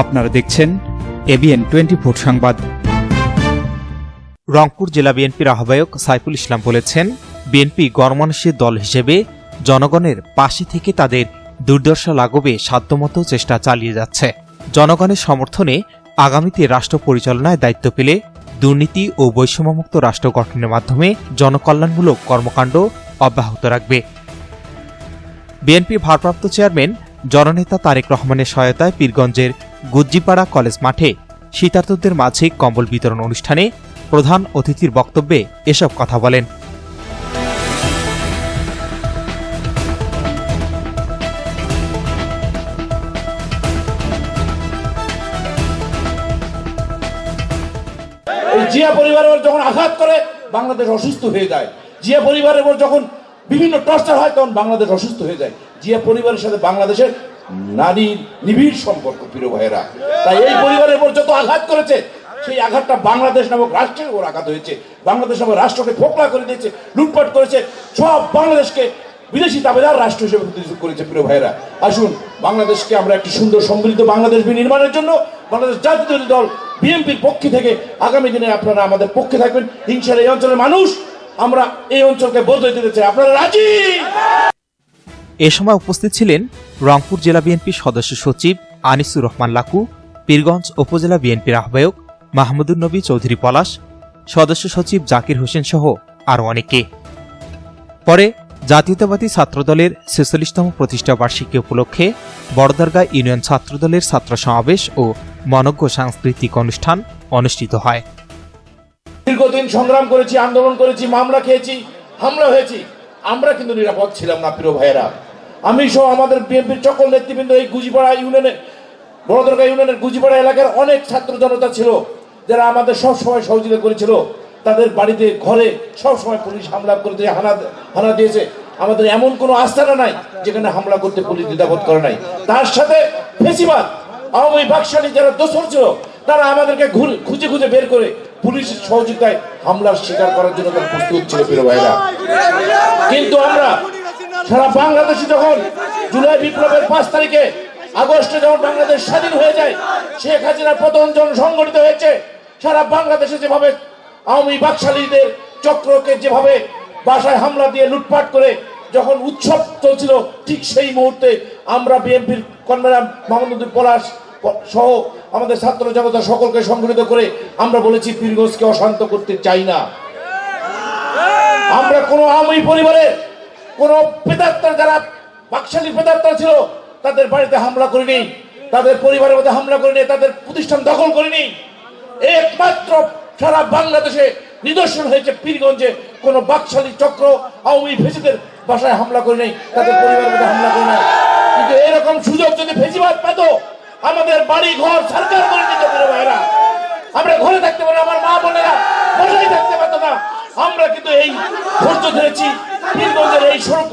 আপনারা দেখছেন ABN twenty four সংবাদ। রংপুর জেলা বিএনপির আহ্বায়ক সাইফুল ইসলাম বলেছেন, বিএনপি গণমানুষের দল হিসেবে জনগণের পাশে থেকে তাদের দুর্দশা লাঘবে সাধ্যমতো চেষ্টা চালিয়ে যাচ্ছে। জনগণের সমর্থনে আগামীতে রাষ্ট্র পরিচালনায় দায়িত্ব পেলে দুর্নীতি ও বৈষম্যমুক্ত রাষ্ট্র গঠনের মাধ্যমে জনকল্যাণমূলক কর্মকাণ্ড অব্যাহত রাখবে। বিএনপি ভারপ্রাপ্ত চেয়ারম্যান জননেতা তারেক রহমানের সহায়তায় পীরগঞ্জের গুজ্জিপাড়া কলেজ মাঠে শীতার্তদের মাঝে কম্বল বিতরণ অনুষ্ঠানে প্রধান অতিথির বক্তব্যে এসব কথা বলেন। জিয়া পরিবারের উপর যখন আঘাত করে, বাংলাদেশ অসুস্থ হয়ে যায়। জিয়া পরিবারের উপর যখন বিভিন্ন টর্চার হয়, তখন বাংলাদেশ অসুস্থ হয়ে যায়। জিয়া পরিবারের সাথে বাংলাদেশের নারীর নিবিড় সম্পর্ক, প্রিয় ভাইয়েরা। তাই এই পরিবারের উপর যত আঘাত করেছে, সেই আঘাতটা বাংলাদেশ নামক রাষ্ট্রের উপর আঘাত হয়েছে। বাংলাদেশ নামক রাষ্ট্রকে ফোকলা করে দিয়েছে, লুটপাট করেছে, সব বাংলাদেশকে বিদেশি দাবেদার রাষ্ট্র হিসেবে প্রতিনিধিত্ব করেছে, প্রিয় ভাইয়েরা। আসুন, বাংলাদেশকে আমরা একটি সুন্দর সমৃদ্ধ বাংলাদেশ নির্মাণের জন্য বাংলাদেশ জাতীয় দল, বিএনপির পক্ষে থেকে আগামী দিনে আপনারা আমাদের পক্ষে থাকবেন। হিংসার এই অঞ্চলের মানুষ আমরা এই অঞ্চলকে বদলে দিতে চাই। আপনারা রাজি? এ সময় উপস্থিত ছিলেন রংপুর জেলা বিএনপির সদস্য সচিব আনিসুর রহমান লাকু, পীরগঞ্জ উপজেলা বিএনপির আহ্বায়ক মাহমুদুর নবী চৌধুরী পলাশ, সদস্য সচিব জাকির হোসেন সহ আরও অনেকে। পরে জাতীয়তাবাদী ছাত্রদলের ছেচল্লিশতম প্রতিষ্ঠা বার্ষিকী উপলক্ষে বড়দরগা ইউনিয়ন ছাত্রদলের ছাত্র সমাবেশ ও মনজ্ঞ সাংস্কৃতিক অনুষ্ঠান অনুষ্ঠিত হয়। দীর্ঘদিন সংগ্রাম করেছি, আন্দোলন করেছি, মামলা খেয়েছি, হামলা হয়েছি। আমরা কিন্তু নিরাপদ ছিলাম না, প্রিয় ভাইয়েরা। আমি সহ আমাদের বিএনপির সকল নেতৃবৃন্দ এই গুজিপাড়া ইউনিয়নে, বড়দরগা ইউনিয়নের গুজিপাড়া এলাকার অনেক ছাত্র জনতা ছিল, যারা আমাদের সব সময় সহযোগিতা করেছিল। তাদের বাড়িতে, ঘরে সব সময় পুলিশ হামলা করতে হানা হানা দিয়েছে। আমাদের এমন কোনো আস্থানা নাই যেখানে হামলা করতে পুলিশ দ্বিধাবোধ করে নাই। তার সাথে ফেসিবাদ, আওয়ামী বাকশালী যারা দোষর ছিল, তারা আমাদেরকে খুঁজে খুঁজে বের করে পুলিশের সহযোগিতায় হামলার শিকার করার জন্য তারা প্রস্তুত ছিল, প্রিয় ভাইরা। কিন্তু আমরা সারা বাংলাদেশে যখন জুলাই বিপ্লবের পাঁচ তারিখে আগস্টে যখন বাংলাদেশ স্বাধীন হয়ে যায়, শেখ হাসিনার প্রথম জন সংগঠিত হয়েছে, সারা বাংলাদেশে যেভাবে আওয়ামী বাকশালীদের চক্রকে যেভাবে বাসায় হামলা দিয়ে লুটপাট করে যখন উৎসব চলছিল, ঠিক সেই মুহূর্তে আমরা বিএনপির কনভেনার মাহমুদ পলাশ সহ আমাদের ছাত্র জনতা সকলকে সংগঠিত করে আমরা বলেছি পীরগঞ্জকে অশান্ত করতে চাই না। আমরা কোন আওয়ামী পরিবারের কোন পেতাত্তার যারা বাকশালী পেতাত্তার ছিল, তাদের বাড়িতে হামলা করিনি, তাদের পরিবারের মধ্যে হামলা করিনি, তাদের প্রতিষ্ঠান দখল করিনি। একমাত্র সারা বাংলাদেশে নিদর্শন হয়েছে পীরগঞ্জে কোন বাকশালী চক্র আওয়ামী ফেসিদের বাসায় হামলা করে নেই তাদের পরিবারের মধ্যে হামলা করে নাই কিন্তু এরকম সুযোগ যদি পেত আমাদের বাড়ি ঘর সরকার আমরা ঘরে থাকতে পারি আমার মা বোনেরা বাসায় থাকতে পারতো না। আমরা কিন্তু এই ধৈর্য ধরেছি এই সড়ক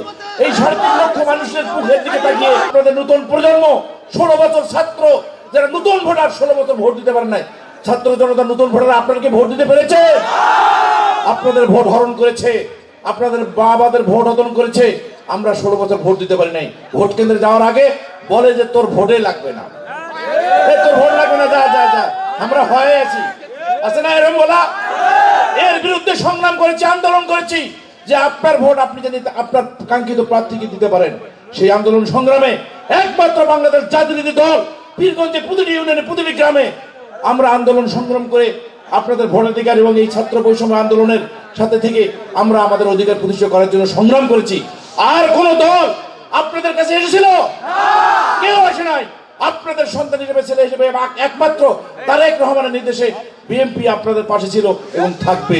এই সাড়ে লক্ষ মানুষের মুখের দিকে তাকিয়ে আপনাদের নতুন প্রজন্ম, ষোলো বছর ছাত্র, যারা নতুন ভোটার, ষোলো বছর ভোট দিতে পারেন নাই। ছাত্র জনতা, নতুন ভোটার আপনাদেরকে ভোট দিতে পেরেছে? আপনাদের ভোট হরণ করেছে। আপনাদের বাবাদের ভোট হরণ করেছে। আমরা ষোলো বছর ভোট দিতে পারি নাই। ভোট কেন্দ্রে যাওয়ার আগে বলে যে তোর ভোটে লাগবে না। আমরা হয়ে আছি। আছে না এরকম বলা? এর বিরুদ্ধে সংগ্রাম করেছি, আন্দোলন করেছি। যে আপনার ভোট আপনি যদি আপনার কাঙ্ক্ষিত প্রার্থীকে দিতে পারেন, সেই আন্দোলন সংগ্রামে একমাত্র বাংলাদেশ জাতীয় দল, পীরগঞ্জে প্রতিটি ইউনিয়নে, প্রতিটি গ্রামে আমরা আন্দোলন সংগ্রাম করে আপনাদের ভোটাধিকার এবং এই ছাত্র বৈষম্য আন্দোলনের সাথে থেকে আমরা আমাদের অধিকার প্রতিষ্ঠা করার জন্য সংগ্রাম করেছি। আর কোন দল আপনাদের কাছে এসেছিল? কেউ আসে নাই। আপনাদের সন্তান হিসেবে, ছেলে হিসেবে একমাত্র তারেক রহমানের নির্দেশে বিএনপি আপনাদের পাশে ছিল এবং থাকবে।